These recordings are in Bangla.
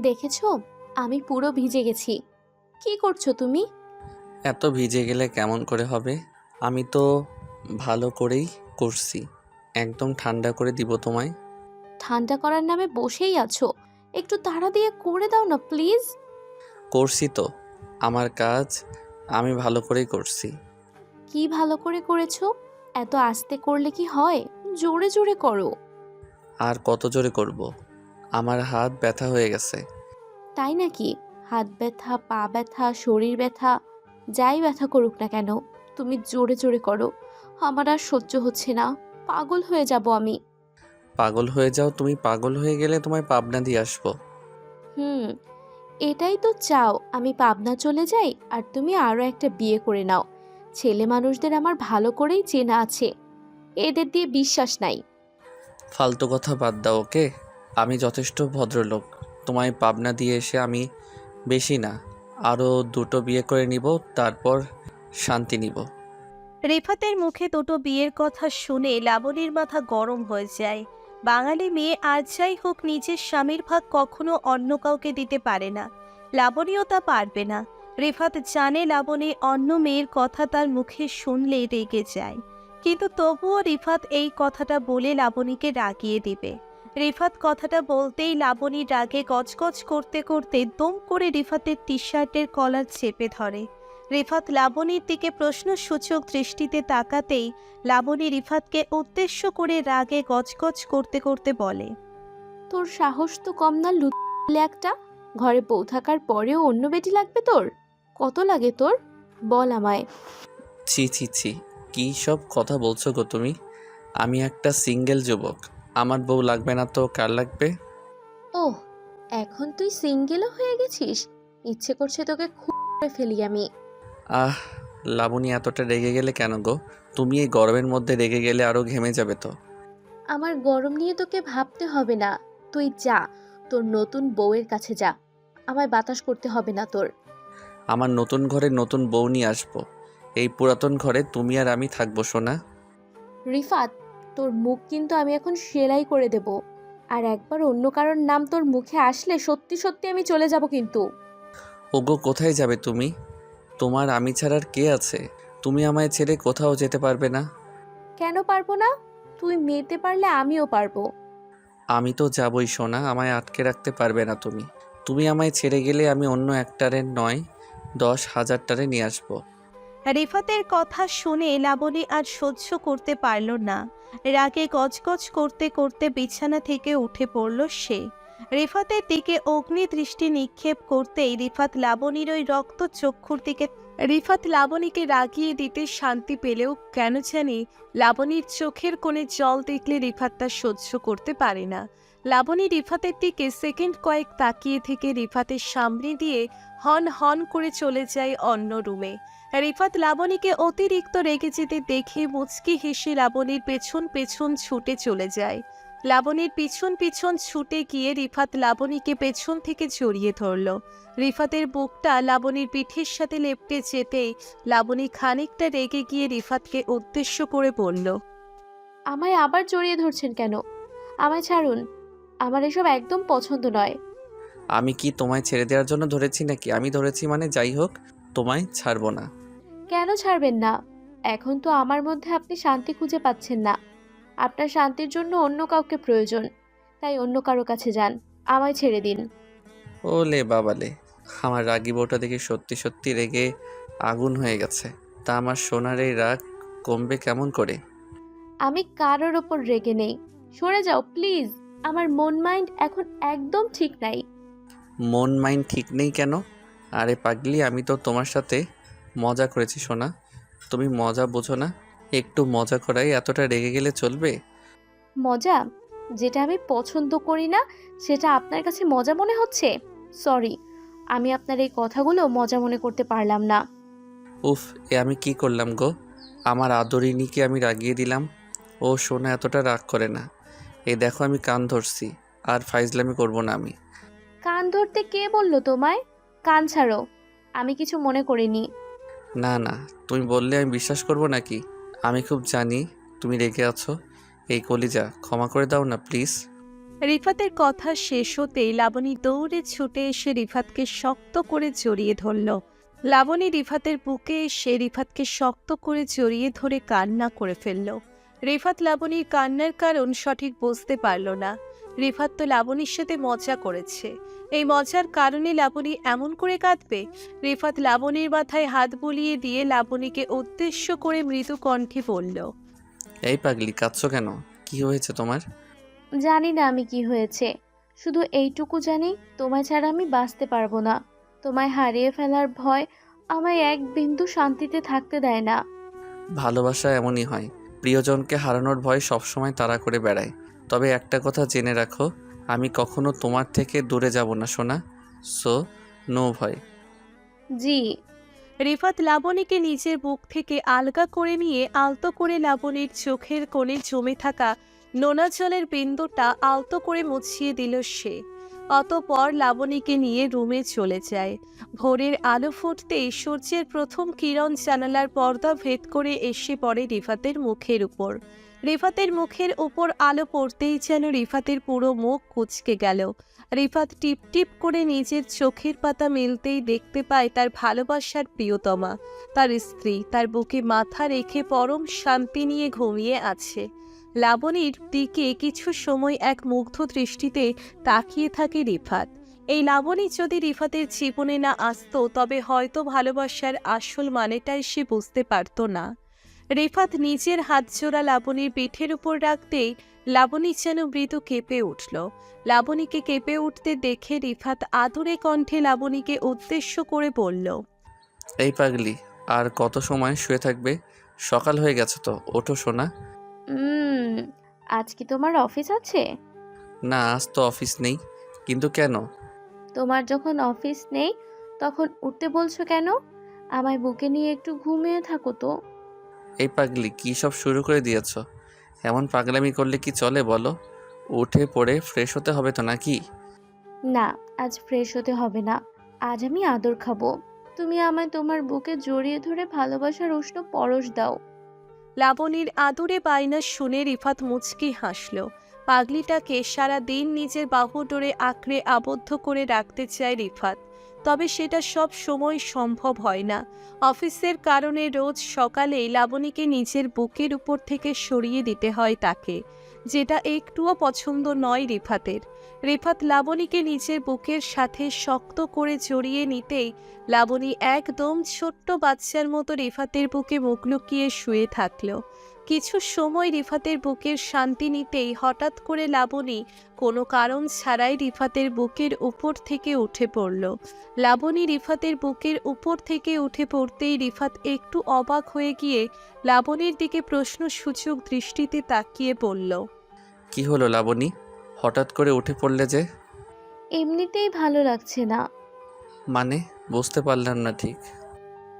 দেখেছ? আমি পুরো ভিজে গেছি। কি করছ তুমি? এত ভিজে গেলে কেমন করে হবে? আমি তো ভালো করেই করছি। একদম ঠান্ডা করে দিব তোমায়। ঠান্ডা করার নামে বসেই আছো। একটু তাড়া দিয়ে করে দাও না প্লিজ। করছি তো। আমার কাজ আমি ভালো করেই করছি। কি ভালো করে করেছ? এত আস্তে করলে কি হয়? জোরে জোরে করো। আর কত জোরে করব। আমার হাত ব্যথা হয়ে গেছে। তাই নাকি? হাত ব্যথা পা ব্যথা শরীর ব্যথা যাই ব্যথা করুক না কেন তুমি জোরে জোরে করো। আমার আর সহ্য হচ্ছে না। পাগল হয়ে যাব আমি। পাগল হয়ে যাও তুমি পাগল হয়ে গেলে তোমায় পাবনা দিয়ে আসব। হুম এটাই তো চাও আমি পাবনা চলে যাই আর তুমি আরও একটা বিয়ে করে নাও। ছেলে মানুষদের আমার ভালো করেই চেনা আছে। এদের দিয়ে বিশ্বাস নাই। ফালতু কথা বাদ দাও ওকে? আমি যথেষ্ট ভদ্রলোক। তোমায় পাবনা দিয়ে এসে আমি বেশি না। আরও দুটো বিয়ে করে নিব, তারপর শান্তি নিব। রেফাতের মুখে দুটো বিয়ের কথা শুনে লাবণীর মাথা গরম হয়ে যায়। বাঙালি মেয়ে আর যাই হোক নিজের স্বামীর ভাগ কখনো অন্য কাউকে দিতে পারে না। লাবণীও তা পারবে না। রেফাত জানে লাবণী অন্য মেয়ের কথা তার মুখে শুনলেই রেগে যায়। কিন্তু তবুও রিফাত এই কথাটা বলে লাবণীকে রাগিয়ে দিবে। রিফাত কথাটা বলতেই লাবণী রাগে গজগজ করতে করতে দম করে রিফাতের টি শার্টের কলার চেপে ধরে। রিফাত লাবণীর দিকে প্রশ্নসূচক দৃষ্টিতে তাকাতেই লাবণী রিফাতকে উদ্দেশ্য করে রাগে গজগজ করতে করতে বলে তোর সাহস তো কম না লুতলে একটা? ঘরে বউ থাকার পরেও অন্য বেটি লাগবে তোর? কত লাগে তোর? বল আমায়। ছি ছি ছি কী সব কথা বলছো গো তুমি? আমি একটা সিঙ্গেল যুবক। আমার বউ লাগবে না তো কার লাগবে? ওহ এখন তুই সিঙ্গেলও হয়ে গেছিস? ইচ্ছে করছে তোকে খুব করে ফেলি আমি। আহ লাবণী এতটা রেগে গেলে কেন গো? তুমি এই গরমের মধ্যে রেগে গেলে আরও ঘেমে যাবে তো। আমার গরম নিয়ে তোকে ভাবতে হবে না। তুই যা তোর নতুন বউয়ের কাছে যা। আমায় বাতাস করতে হবে না তোর। আমার নতুন ঘরে নতুন বউ নিয়ে আসব। এই পুরাতন ঘরে তুমি আর আমি থাকব সোনা। রিফাত তোর মুখ কিন্তু আমি এখন সেলাই করে দেব। আর একবার অন্য কারোর নাম তোর মুখে আসলে সত্যি সত্যি আমি চলে যাব কিন্তু। ওগো কোথায় যাবে তুমি? তোমার আমি ছাড়ার কে আছে? তুমি আমায় ছেড়ে কোথাও যেতে পারবে না। কেন পারব না? তুই মেতে পারলে আমিও পারব। আমি তো যাবই সোনা আমায় আটকে রাখতে পারবে না তুমি। তুমি আমায় ছেড়ে গেলে আমি অন্য একটারে নয় দশ হাজারটারে নিয়ে আসব। রিফাতের কথা শুনে লাবণী আর সহ্য করতে পারল না। রাগে গজগজ করতে করতে বিছানা থেকে উঠে পড়ল সে। রেফাতের দিকে অগ্নি দৃষ্টি নিক্ষেপ করতেই রিফাত লাবণীর ওই রক্ত চক্ষুর দিকে রিফাত লাবণীকে রাগিয়ে দিতে শান্তি পেলেও কেন জানি লাবণীর চোখের কোণে জল দেখলে রিফাত তা সহ্য করতে পারে না। লাবণী রিফাতের দিকে সেকেন্ড কয়েক তাকিয়ে থেকে রিফাতের সামনে দিয়ে হন হন করে চলে যায় অন্য রুমে। রিফাত লাবণীকে অতিরিক্ত রেগে যেতে দেখে মুচকি হেসে লাবণীর পেছন পেছন ছুটে চলে যায়। লাবণীর পিছন পিছন ছুটে গিয়ে রিফাত লাবণীকে পেছন থেকে জড়িয়ে ধরল। রিফাতের বুকটা লাবণীর পিঠের সাথে লেপটে যেতেই লাবণী খানিকটা রেগে গিয়ে রিফাতকে উদ্দেশ্য করে বলল, আমায় আবার জড়িয়ে ধরছেন কেন? আমায় ছাড়ুন। আমার এসব একদম পছন্দ নয়। আমি কি তোমায় ছেড়ে দেওয়ার জন্য ধরেছি নাকি? আমি ধরেছি মানে যাই হোক তোমায় ছাড়বো না। কেন ছাড়বেন না? এখন তো আমার মধ্যে আপনি শান্তি খুঁজে পাচ্ছেন না। আপনার শান্তির জন্য অন্য কাউকে প্রয়োজন। তাই অন্য কারও কাছে যান। আমায় ছেড়ে দিন। ওলে বাবালে আমার রাগি বউটা দেখে সত্যি সত্যি রেগে আগুন হয়ে গেছে। তা আমার সোনার এই রাগ কমবে কেমন করে? আমি কারোর ওপর রেগে নেই। সরে যাও প্লিজ। আমার মন মাইন্ড এখন একদম ঠিক নাই। মন মাইন্ড ঠিক নেই কেন? আরে পাগলি আমি তো তোমার সাথে মজা করেছি সোনা। তুমি মজা বোঝো না একটু মজা করাই এতটা রেগে গেলে চলবে? মজা? যেটা আমি পছন্দ করি না সেটা আপনার কাছে মজা মনে হচ্ছে? সরি আমি আপনার এই কথাগুলো মজা মনে করতে পারলাম না। উফ এ আমি কি করলাম গো? আমার আদরিনীকে আমি রাগিয়ে দিলাম। ও সোনা এতটা রাগ করে না। এই দেখো আমি কান ধরছি আর ফাইজলামি করব না আমি। কান ধরতে কে বলল তোমায়? কান ছাড়ো আমি কিছু মনে করিনি। না না তুমি বললে আমি বিশ্বাস করব নাকি? আমি খুব জানি তুমি রেগে আছো। এই কলিজা ক্ষমা করে দাও না প্লিজ। রিফাতের কথা শেষ হতেই লাবণী দৌড়ে ছুটে এসে রিফাতকে শক্ত করে জড়িয়ে ধরল। লাবণী রিফাতের বুকে এসে রিফাতকে শক্ত করে জড়িয়ে ধরে কান্না করে ফেলল। রিফাত লাবণীর কান্নার কারণ সঠিক বুঝতে পারল না। রিফাত তো লাবণীর সাথে মজা করেছে। এই মজার কারণে লাবণী এমন করে কাঁদবে? রিফাত লাবণীর মাথায় হাত বুলিয়ে দিয়ে লাবণীকে উদ্দেশ্য করে মৃদু কণ্ঠে বলল এই পাগলি কাঁদছো কেন? কি হয়েছে তোমার? জানি না আমি কি হয়েছে। শুধু এইটুকু জানি তোমায় ছাড়া আমি বাঁচতে পারব না। তোমায় হারিয়ে ফেলার ভয় আমায় এক বিন্দু শান্তিতে থাকতে দেয় না। ভালোবাসা এমনই হয়। প্রিয়জনকে হারানোর ভয় সবসময় তাড়া করে বেড়ায়। তবে একটা কথা জেনে রাখো, আমি কখনো তোমার থেকে দূরে যাব না, সোনা। সো, নো ভয়। জি। রিফাত লাবণীকে নিজের বুক থেকে আলগা করে নিয়ে আলতো করে লাবণীর চোখের কোণে জমে থাকা নোনা জলের বিন্দুটা আলতো করে মুছিয়ে দিল সে। অতপর লাবণীকে নিয়ে রুমে চলে যায়। ভোরের আলো ফুটতেই সূর্যের প্রথম কিরণ জানালার পর্দা ভেদ করে এসে পড়ে রিফাতের মুখের উপর। রিফাতের মুখের উপর আলো পড়তেই যেন রিফাতের পুরো মুখ কুচকে গেল। রিফাত টিপ টিপ করে নিজের চোখের পাতা মেলতেই দেখতে পায় তার ভালোবাসার প্রিয়তমা। তার স্ত্রী তার বুকে মাথা রেখে পরম শান্তি নিয়ে ঘুমিয়ে আছে। লাবণীর দিকে কিছু সময় এক মুগ্ধ দৃষ্টিতে তাকিয়ে থাকে রিফাত। এই লাবণী যদি রিফাতের জীবনে না আসতো, তবে হয়তো ভালোবাসার আসল মানেটাই সে বুঝতে পারতো না। রিফাত নিজের হাতজোড়া লাবণীর পিঠের উপর রাখতেই লাবণী যেন মৃদু কেঁপে উঠল। লাবণীকে কেঁপে উঠতে দেখে রিফাত আদুরে কণ্ঠে লাবণীকে উদ্দেশ্য করে বলল, এই পাগলি, আর কত সময় শুয়ে থাকবে? সকাল হয়ে গেছে তো, ওঠো সোনা। উম, আজ কি তোমার অফিস আছে? না আজ তো অফিস নেই। কিন্তু কেন? তোমার যখন অফিস নেই তখন উঠতে বলছো কেন? আমায় বুকে নিয়ে একটু ঘুমিয়ে থাকো তো। এই পাগলি কী সব শুরু করে দিয়েছ? এমন পাগলামি করলে কি চলে বলো? উঠে পড়ে ফ্রেশ হতে হবে তো নাকি? না আজ ফ্রেশ হতে হবে না। আজ আমি আদর খাব। তুমি আমায় তোমার বুকে জড়িয়ে ধরে ভালোবাসার উষ্ণ পরশ দাও। লাবণীর আদুরে বায়না শুনে রিফাত মুচকি হাসল। পাগলিটাকে সারা দিন নিজের বাহু ডোরে আঁকড়ে আবদ্ধ করে রাখতে চায় রিফাত। তবে সেটা সব সময় সম্ভব হয় না। অফিসের কারণে রোজ সকালে লাবণীকে নিজের বুকের উপর থেকে সরিয়ে দিতে হয় তাকে, যেটা একটুও পছন্দ নয় রিফাতের। রিফাত লাবণীকে নিজের বুকের সাথে শক্ত করে জড়িয়ে নিতেই লাবণী একদম ছোট্ট বাচ্চার মতো রিফাতের বুকে মুখ লুকিয়ে শুয়ে থাকল। কিছু সময় রিফাতের বুকের শান্তি নিতেই হঠাৎ করে লাবণী কোনো কারণ ছাড়াই রিফাতের বুকের উপর থেকে উঠে পড়ল। লাবণী রিফাতের বুকের উপর থেকে উঠে পড়তেই রিফাত একটু অবাক হয়ে গিয়ে লাবণীর দিকে প্রশ্ন সূচক দৃষ্টিতে তাকিয়ে পড়ল কি হলো লাবণী? হঠাৎ করে উঠে পড়লে যে? এমনিতেই ভালো লাগছে না। মানে? বুঝতে পারলাম না ঠিক।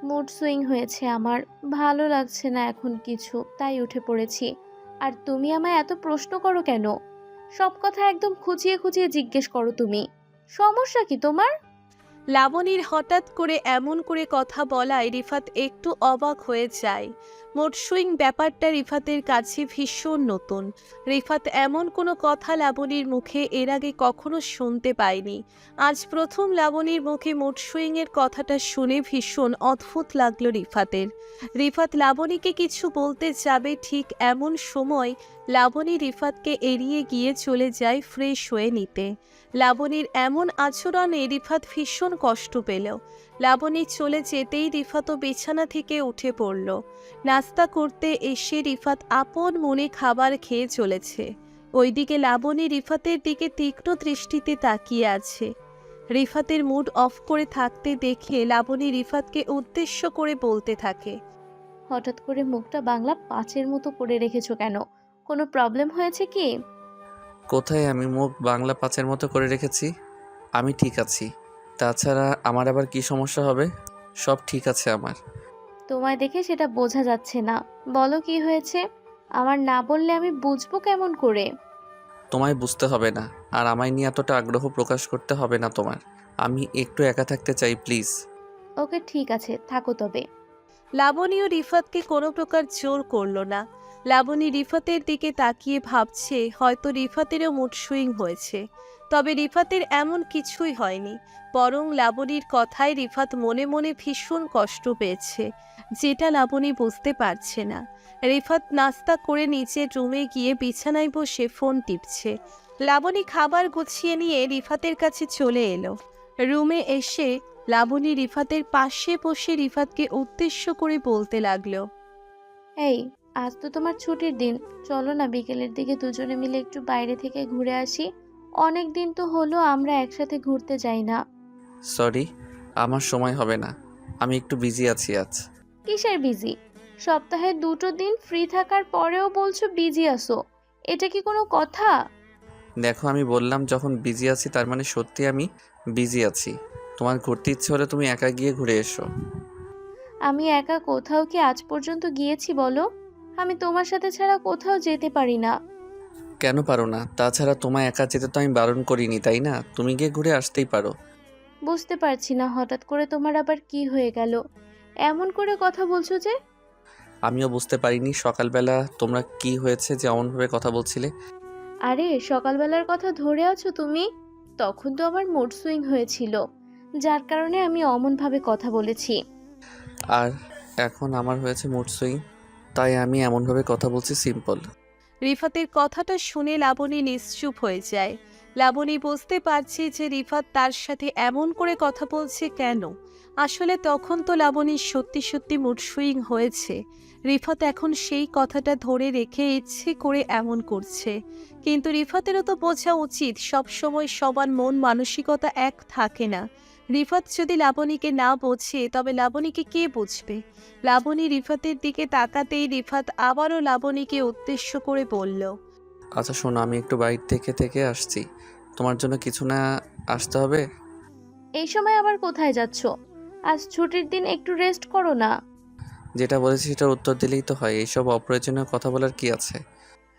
মুড সুইং হয়েছে আমার। ভালো লাগছে না এখন কিছু, তাই উঠে পড়েছি। আর তুমি আমায় এত প্রশ্ন করো কেন? সব কথা একদম খুঁচিয়ে খুঁচিয়ে জিজ্ঞেস করো তুমি। সমস্যা কি তোমার? লাবণীর হঠাৎ করে এমন করে কথা বলায় রিফাত একটু অবাক হয়ে যায়। মোটসুইং ব্যাপারটা রিফাতের কাছে ভীষণ নতুন। রিফাত এমন কোনো কথা লাবণীর মুখে এর আগে কখনো শুনতে পায়নি। আজ প্রথম লাবণীর মুখে মোটসুইংয়ের কথাটা শুনে ভীষণ অদ্ভুত লাগল রিফাতের। রিফাত লাবণীকে কিছু বলতে যাবে ঠিক এমন সময় লাবণী রিফাতকে এড়িয়ে গিয়ে চলে যায় ফ্রেশ হয়ে নিতে। লাবণীর এমন আচরণে রিফাত ভীষণ কষ্ট পেল। লাবণী চলে যেতেই রিফাতও বিছানা থেকে উঠে পড়ল। নাস্তা করতে এসে রিফাত আপন মনে খাবার খেয়ে চলেছে। ওইদিকে লাবণী রিফাতের দিকে তীক্ষ্ণ দৃষ্টিতে তাকিয়ে আছে। রিফাতের মুড অফ করে থাকতে দেখে লাবণী রিফাতকে উদ্দেশ্য করে বলতে থাকে, হঠাৎ করে মুখটা বাংলা পাঁচের মতো করে রেখেছো কেন? কোনো প্রবলেম হয়েছে কি? কোথায় আমি মুখ বাংলা পাঁচের মতো করে রেখেছি? আমি ঠিক আছি। তাছাড়া আমার আবার কি সমস্যা হবে? সব ঠিক আছে আমার। তোমায় দেখে সেটা বোঝা যাচ্ছে না। বলো কি হয়েছে? আমার না বললে আমি বুঝব কেমন করে? তোমায় বুঝতে হবে না আর আমায় নিয়ে এতটা আগ্রহ প্রকাশ করতে হবে না তোমার। আমি একটু একা থাকতে চাই প্লিজ। ওকে ঠিক আছে থাকো তবে। লাবণী ও রিফাতকে কোনো প্রকার জোর করল না। লাবণী রিফাতের দিকে তাকিয়ে ভাবছে, হয়তো রিফাতেরও মুড সুইং হয়েছে। তবে রিফাতের এমন কিছুই হয়নি, বরং লাবণীর কথায় রিফাত মনে মনে ভীষণ কষ্ট পেয়েছে, যেটা লাবণী বুঝতে পারছে না। রিফাত নাস্তা করে নিচের রুমে গিয়ে বিছানায় বসে ফোন টিপছে। লাবণী খাবার গুছিয়ে নিয়ে রিফাতের কাছে চলে এলো। রুমে এসে লাবণী রিফাতের পাশে বসে রিফাতকে উদ্দেশ্য করে বলতে লাগল, এই আজ তো তোমার ছুটির দিন। চলো না বিকেলের দিকে দুজনে মিলে একটু বাইরে থেকে ঘুরে আসি। অনেক দিন তো হলো আমরা একসাথে ঘুরতে যাই না। সরি আমার সময় হবে না। আমি একটু বিজি আছি আজ। কিসের বিজি সপ্তাহে দুটো দিন ফ্রি থাকার পরেও বলছো বিজি আসো এটা কি কোনো কথা? দেখো আমি বললাম যখন বিজি আছি তার মানে সত্যি আমি বিজি আছি। তোমার ঘুরতে ইচ্ছে হলে তুমি একা গিয়ে ঘুরে এসো। আমি একা কোথাও কি আজ পর্যন্ত গিয়েছি বলো? আমি তোমার সাথে ছাড়া কোথাও যেতে পারি না। কেন পারো না? তাছাড়া তোমায় একা যেতে তো আমি বারণ করিনি তাই না? তুমি গিয়ে ঘুরে আসতেই পারো। বুঝতে পারছি না হঠাৎ করে তোমার আবার কি হয়ে গেল? এমন করে কথা বলছো যে? আমিও বুঝতে পারিনি সকালবেলা তোমরা কি হয়েছে যে এমনভাবে কথা বলছিলে। আরে সকালবেলার কথা ধরে আছো তুমি? তখন তো আমার মুড সুইং হয়েছিল যার কারণে আমি অমনভাবে কথা বলেছি। আর এখন আমার হয়েছে মুড সুইং তাই আমি এমনভাবে কথা বলছি সিম্পল। রিফাতের কথাটা শুনে লাবণী নিশ্চুপ হয়ে যায়। লাবণী বুঝতে পারছে যে রিফাত তার সাথে এমন করে কথা বলছে কেন। আসলে তখন তো লাবণীর সত্যি সত্যি মুড সুইং হয়েছে। রিফাত এখন সেই কথাটা ধরে রেখে ইচ্ছে করে এমন করছে। কিন্তু রিফাতেরও তো বোঝা উচিত সবসময় সবার মন মানসিকতা এক থাকে না। রিফাত যদি লাবণীকে না বোঝে তবে লাবণীকে কে বুঝবে? লাবণী রিফাতের দিকে তাকাতেই রিফাত আবারও লাবণীকে উদ্দেশ্য করে বলল আচ্ছা শোনো আমি একটু বাইরে থেকে থেকে আসছি। তোমার জন্য কিছু না আসতে হবে? এই সময় আবার কোথায় যাচ্ছ? আজ ছুটির দিন একটু রেস্ট করো না। যেটা বলেছি সেটার উত্তর দিলেই তো হয় এইসব অপ্রয়োজনীয় কথা বলার কি আছে?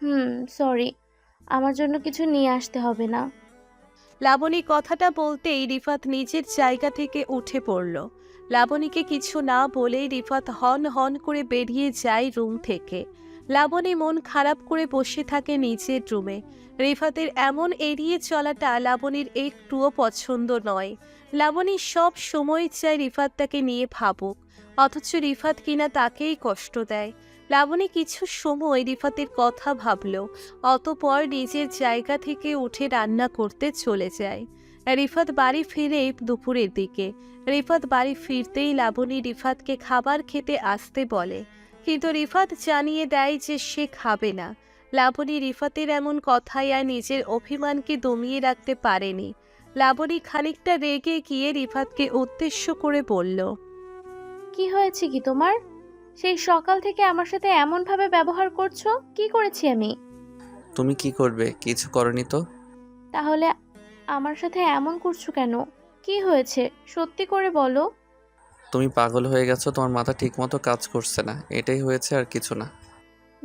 হুম সরি আমার জন্য কিছু নিয়ে আসতে হবে না। লাবণী কথাটা বলতেই রিফাত নিজের জায়গা থেকে উঠে পড়ল। লাবণীকে কিছু না বলেই রিফাত হন হন করে বেরিয়ে যায় রুম থেকে। লাবণী মন খারাপ করে বসে থাকে নিচের রুমে। রিফাতের এমন এড়িয়ে চলাটা লাবণীর একটুও পছন্দ নয়। লাবণী সব সময় চায় রিফাত তাকে নিয়ে ভাবুক, অথচ রিফাত কিনা তাকেই কষ্ট দেয়। লাবণী কিছু সময় রিফাতের কথা ভাবল, অতপর নিজের জায়গা থেকে উঠে রান্না করতে চলে যায়। রিফাত বাড়ি ফিরে দুপুরের দিকে। রিফাত বাড়ি ফিরতেই লাবণী রিফাতকে খাবার খেতে আসতে বলে। কিন্তু রিফাত জানিয়ে দেয় যে সে খাবে না। লাবণী রিফাতের এমন কথায় আর নিজের অভিমানকে দমিয়ে রাখতে পারেনি। লাবণী খানিকটা রেগে গিয়ে রিফাতকে উদ্দেশ্য করে বলল, কি হয়েছে কি তোমার? সেই সকাল থেকে আমার সাথে এমনভাবে ব্যবহার করছ? কি করেছি আমি? তুমি কি করবে? কিছু করনি তো? তাহলে আমার সাথে এমন করছ কেন? কি হয়েছে? সত্যি করে বলো। তুমি পাগল হয়ে গেছো তোমার মাথা ঠিকমতো কাজ করছে না। এটাই হয়েছে আর কিছু না।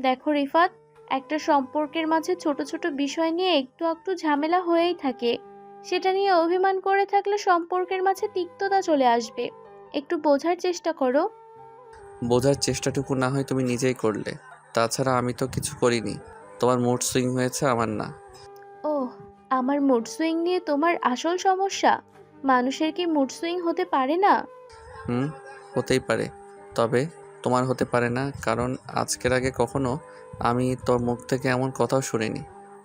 দেখো রিফাত একটা সম্পর্কের মাঝে ছোট ছোট বিষয় নিয়ে একটু একটু ঝামেলা হয়েই থাকে। সেটা নিয়ে অভিমান করে থাকলে সম্পর্কের মাঝে তিক্ততা চলে আসবে। একটু বোঝার চেষ্টা করো। বোঝার চেষ্টাটুকু না হয় তুমি নিজেই করলে। তাছাড়া আমি তো কিছু করিনি। তোমার মুড সুইং হয়েছে আমার না। ও আমার মুড সুইং নিয়ে তোমার আসল সমস্যা? মানুষের কি মুড সুইং হতে পারে না? হুম হতেই পারে। তবে তোমার হতে পারে না কারণ আজকের আগে কখনো আমি তোর মুখ থেকে এমন কথাও শুনিনি।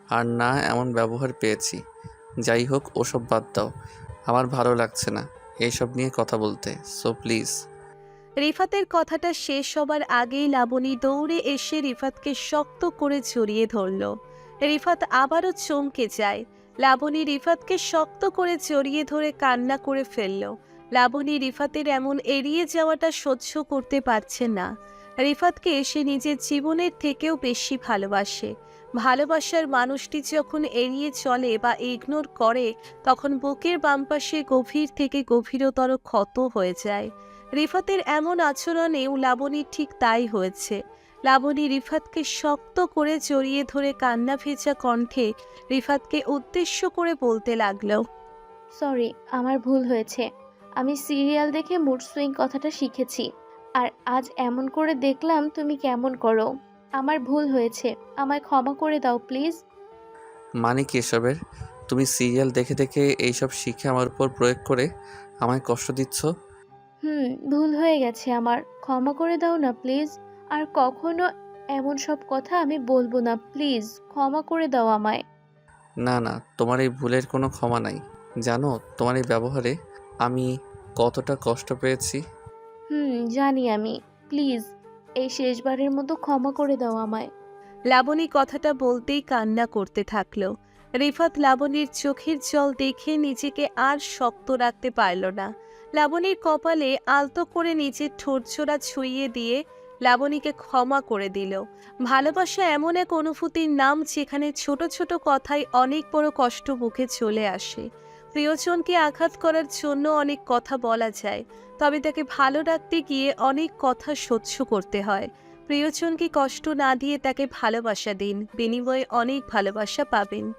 আর না এমন ব্যবহার পেয়েছি। যাই হোক ওসব বাদ দাও। আমার ভালো লাগছে না। এইসব নিয়ে কথা বলতে। সো প্লিজ রিফাতের কথাটা শেষ হবার আগেই লাবণী দৌড়ে এসে রিফাতকে শক্ত করে জড়িয়ে ধরল। রিফাত আবারও চমকে যায়। লাবণী রিফাতকে শক্ত করে জড়িয়ে ধরে কান্না করে ফেলল। লাবণী রিফাতের এমন এড়িয়ে যাওয়াটা সহ্য করতে পারছে না। রিফাতকে এসে নিজের জীবনের থেকেও বেশি ভালোবাসে। ভালোবাসার মানুষটি যখন এড়িয়ে চলে বা ইগনোর করে, তখন বুকের বাম পাশে গভীর থেকে গভীরতর ক্ষত হয়ে যায়। রিফাতের এমন আচরণেও লাবণীর ঠিক তাই হয়েছে। লাবণী রিফাতকে শক্ত করে জড়িয়ে ধরে কান্না ভেজা কণ্ঠে রিফাতকে উদ্দেশ্য করে বলতে লাগল সরি আমার ভুল হয়েছে। আমি সিরিয়াল দেখে মুড সুইং কথাটা শিখেছি। আর আজ এমন করে দেখলাম তুমি কেমন করো। আমার ভুল হয়েছে। আমায় ক্ষমা করে দাও প্লিজ। মানে কি এসবের? তুমি সিরিয়াল দেখে দেখে এইসব শিখে আমার উপর প্রয়োগ করে আমায় কষ্ট দিচ্ছ? হুম ভুল হয়ে গেছে আমার। ক্ষমা করে দাও না প্লিজ। আর কখনো এমন সব কথা আমি বলব না প্লিজ। ক্ষমা করে দাও আমায়। না না তোমার এই ভুলের কোনো ক্ষমা নাই। জানো তোমার এই ব্যবহারে আমি কতটা কষ্ট পেয়েছি। হুম জানি আমি। প্লিজ এই শেষবারের মতো ক্ষমা করে দাও আমায়। লাবণী কথাটা বলতেই কান্না করতে থাকল। রিফাত লাবণীর চোখের জল দেখে নিজেকে আর শক্ত রাখতে পারল না। লাবণীর কপালে আলতো করে নিজের ঠোঁটছোড়া ছুঁইয়ে দিয়ে লাবণীকে ক্ষমা করে দিল। ভালোবাসা এমন এক অনুভূতির নাম যেখানে ছোট ছোট কথায় অনেক বড় কষ্ট মুখে চলে আসে। প্রিয়জনকে আঘাত করার জন্য অনেক কথা বলা যায়, তবে তাকে ভালো রাখতে গিয়ে অনেক কথা সহ্য করতে হয়। প্রিয়জনকে কষ্ট না দিয়ে তাকে ভালোবাসা দিন, বিনিময়ে অনেক ভালোবাসা পাবেন।